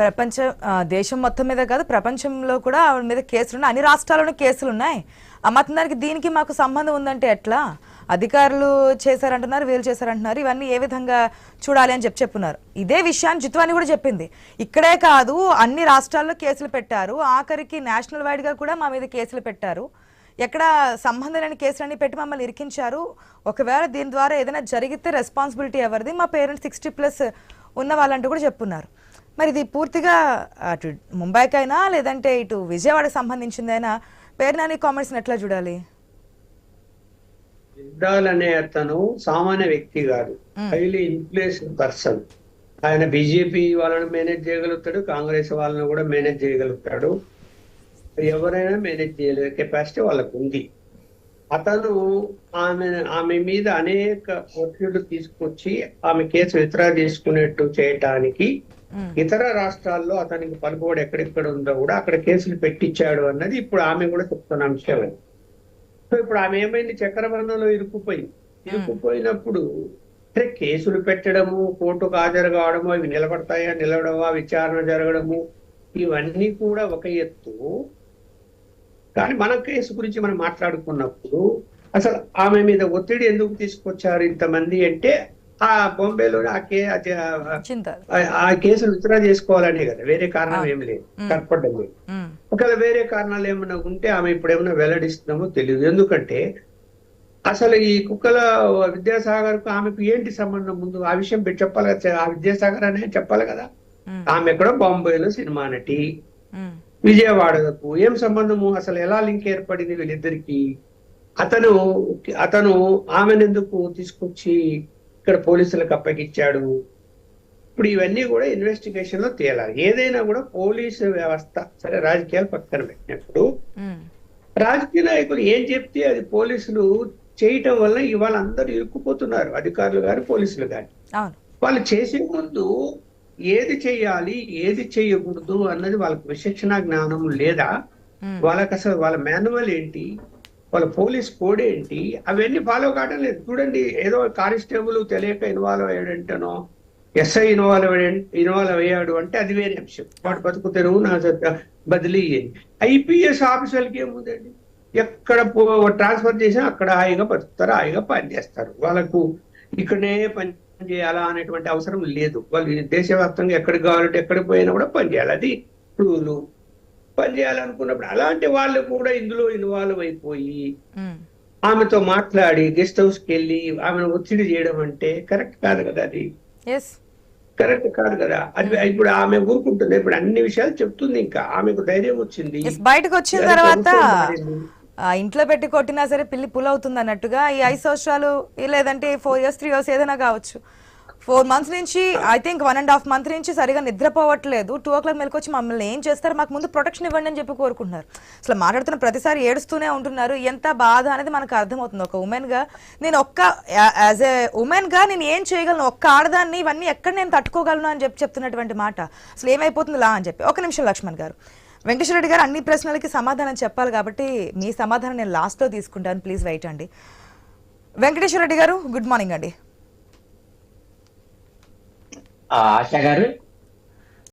ప్రపంచ దేశం మొత్తం మీద కాదు ప్రపంచంలో కూడా ఆవిడ మీద కేసులు ఉన్నాయి అన్ని రాష్ట్రాల్లోనూ కేసులు ఉన్నాయి ఆ దీనికి మాకు సంబంధం ఉందంటే ఎట్లా? అధికారులు చేశారంటున్నారు వీళ్ళు చేశారంటున్నారు. ఇవన్నీ ఏ విధంగా చూడాలి అని చెప్పి చెప్పున్నారు. ఇదే విషయాన్ని జిత్వాని కూడా చెప్పింది. ఇక్కడే కాదు అన్ని రాష్ట్రాల్లో కేసులు పెట్టారు. ఆఖరికి నేషనల్ వైడ్గా కూడా మా మీద కేసులు పెట్టారు. ఎక్కడ సంబంధం లేని కేసులన్నీ పెట్టి మమ్మల్ని ఇరికించారు. ఒకవేళ దీని ద్వారా ఏదైనా జరిగితే రెస్పాన్సిబిలిటీ ఎవరిది? మా పేరెంట్స్ సిక్స్టీ ప్లస్ ఉన్న వాళ్ళంటూ కూడా చెప్పున్నారు. మరి ఇది పూర్తిగా అటు ముంబైకైనా లేదంటే ఇటు విజయవాడకు సంబంధించిందైనా పేరు నాని కామెంట్స్ని ఎట్లా చూడాలి? జిందాల్ అనే అతను సామాన్య వ్యక్తి కాదు. Highly influence person. ఆయన బీజేపీ వాళ్ళని మేనేజ్ చేయగలుగుతాడు కాంగ్రెస్ వాళ్ళని కూడా మేనేజ్ చేయగలుగుతాడు. ఎవరైనా మేనేజ్ చేయలేని కెపాసిటీ వాళ్ళకు ఉంది అతను ఆమె ఆమె మీద అనేక ఒత్తిళ్ళు తీసుకొచ్చి ఆమె కేసు విత్డ్రా చేసుకునేట్టు చేయటానికి. ఇతర రాష్ట్రాల్లో అతనికి పలుకుబడి ఎక్కడెక్కడ ఉందో కూడా అక్కడ కేసులు పెట్టించాడు అన్నది ఇప్పుడు ఆమె కూడా చెప్తున్న అంశం. సో ఇప్పుడు ఆమె ఏమైంది చక్రవర్ణంలో ఇరుక్కుపోయింది ఇరుక్కుపోయినప్పుడు అంటే కేసులు పెట్టడము కోర్టుకు హాజరు కావడము అవి నిలబడతాయా నిలబడవా విచారణ జరగడము ఇవన్నీ కూడా ఒక ఎత్తు కానీ మన కేసు గురించి మనం మాట్లాడుకున్నప్పుడు అసలు ఆమె మీద ఒత్తిడి ఎందుకు తీసుకొచ్చారు ఇంతమంది అంటే ఆ బొంబేలో ఆ కే అది ఆ- చింత. ఆ- ఆ కేసులు విత్డ్రా చేసుకోవాలనే కదా వేరే కారణం ఏం లేదు కనపడ్డం లేదు. ఒకవేళ వేరే కారణాలు ఏమైనా ఉంటే ఆమె ఇప్పుడు ఏమైనా వెల్లడిస్తుందో తెలియదు. ఎందుకంటే అసలు ఈ కుక్కల విద్యాసాగర్కు ఆమెకు ఏంటి సంబంధం ముందు? ఆ విషయం చెప్పాలి కదా ఆ విద్యాసాగర్ అనే చెప్పాలి కదా. ఆమె ఎక్కడో బాంబేలో సినిమా నటి. విజయవాడకు. ఏం సంబంధము? అసలు ఎలా లింక్ ఏర్పడింది వీళ్ళిద్దరికి? అతను అతను ఆమెను ఎందుకు తీసుకొచ్చి ఇక్కడ పోలీసులకు అప్పగించాడు? ఇప్పుడు ఇవన్నీ కూడా ఇన్వెస్టిగేషన్లో తేలాలి. ఏదైనా కూడా పోలీసు వ్యవస్థ సరే రాజకీయాలు పక్కన పెట్టినప్పుడు. రాజకీయ నాయకులు ఏం చెప్తే అది పోలీసులు చేయటం వల్ల ఇవాళ అందరూ ఇరుక్కుపోతున్నారు. అధికారులు గాని పోలీసులు గాని. అవును. వాళ్ళు చేసే ముందు ఏది చేయాలి ఏది చేయకూడదు అన్నది వాళ్ళకి విచక్షణ జ్ఞానం లేదా. వాళ్ళకి అసలు వాళ్ళ మాన్యువల్ ఏంటి? వాళ్ళ పోలీస్ కోడ్ ఏంటి? అవన్నీ ఫాలో కావడం లేదు. చూడండి ఏదో కానిస్టేబుల్ తెలియక ఇన్వాల్వ్ అయ్యాడంటనో ఎస్ఐ ఇన్వాల్వ్ ఇన్వాల్వ్ అయ్యాడు అంటే అది వేరే అంశం. వాడు బతుకు తెరువు నా బదిలీ ఐపీఎస్ ఆఫీసర్లకి ఏముందండి? ఎక్కడ ట్రాన్స్ఫర్ చేసినా అక్కడ హాయిగా బతుకుతారు హాయిగా పని చేస్తారు వాళ్ళకు ఇక్కడనే పని చేయాలా అనేటువంటి అవసరం లేదు. వాళ్ళు దేశవ్యాప్తంగా ఎక్కడికి కావాలంటే ఎక్కడికి పోయినా కూడా పని చేయాలి. అది రూలు. పని చేయాలనుకున్నప్పుడు అలాంటి వాళ్ళు కూడా ఇందులో ఇన్వాల్వ్ అయిపోయి. ఆమెతో మాట్లాడి గెస్ట్ హౌస్కి వెళ్ళి ఆమెను ఒత్తిడి చేయడం అంటే కరెక్ట్ కాదు కదా అది. కరెక్ట్ కాదు కదా. అది ఇప్పుడు ఆమె ఊరుకుంటుంది. ఇప్పుడు అన్ని విషయాలు చెప్తుంది ఇంకా. ఆమెకు ధైర్యం వచ్చింది. బయటకు వచ్చిన తర్వాత ఇంట్లో పెట్టి కొట్టినా సరే పిల్లి పుల్ అవుతుంది అన్నట్టుగా ఈ ఐదు సంవత్సరాలు లేదంటే ఫోర్ ఇయర్స్ త్రీ ఇయర్స్ ఏదైనా కావచ్చు. ఫోర్ మంత్స్ నుంచి I think one and half month నుంచి సరిగా నిద్రపోవట్లేదు. టూ ఓ క్లాక్ మెలకొచ్చి మమ్మల్ని ఏం చేస్తారు? మాకు ముందు ప్రొటెక్షన్ ఇవ్వండి అని చెప్పి కోరుకుంటున్నారు. అసలు మాట్లాడుతున్న ప్రతిసారి ఏడుస్తూనే ఉంటున్నారు. ఎంత బాధ అనేది మనకు అర్థమవుతుంది. ఒక ఉమెన్గా నేను ఒక్క యాజ్ ఏ ఉమెన్గా నేను ఏం చేయగలను? ఒక్క ఆడదాన్ని ఇవన్నీ ఎక్కడ నేను తట్టుకోగలను అని చెప్పి చెప్తున్నటువంటి మాట. అసలు ఏమైపోతుంది లా అని చెప్పి. ఒక నిమిషం లక్ష్మణ్ గారు. వెంకటేశ్వర రెడ్డి గారు అన్ని ప్రశ్నలకి సమాధానం చెప్పాలి కాబట్టి మీ సమాధానం నేను లాస్ట్లో తీసుకుంటాను. ప్లీజ్ వెయిట్ అండి. వెంకటేశ్వర రెడ్డి గారు గుడ్ మార్నింగ్ అండి. ఆశా గారు.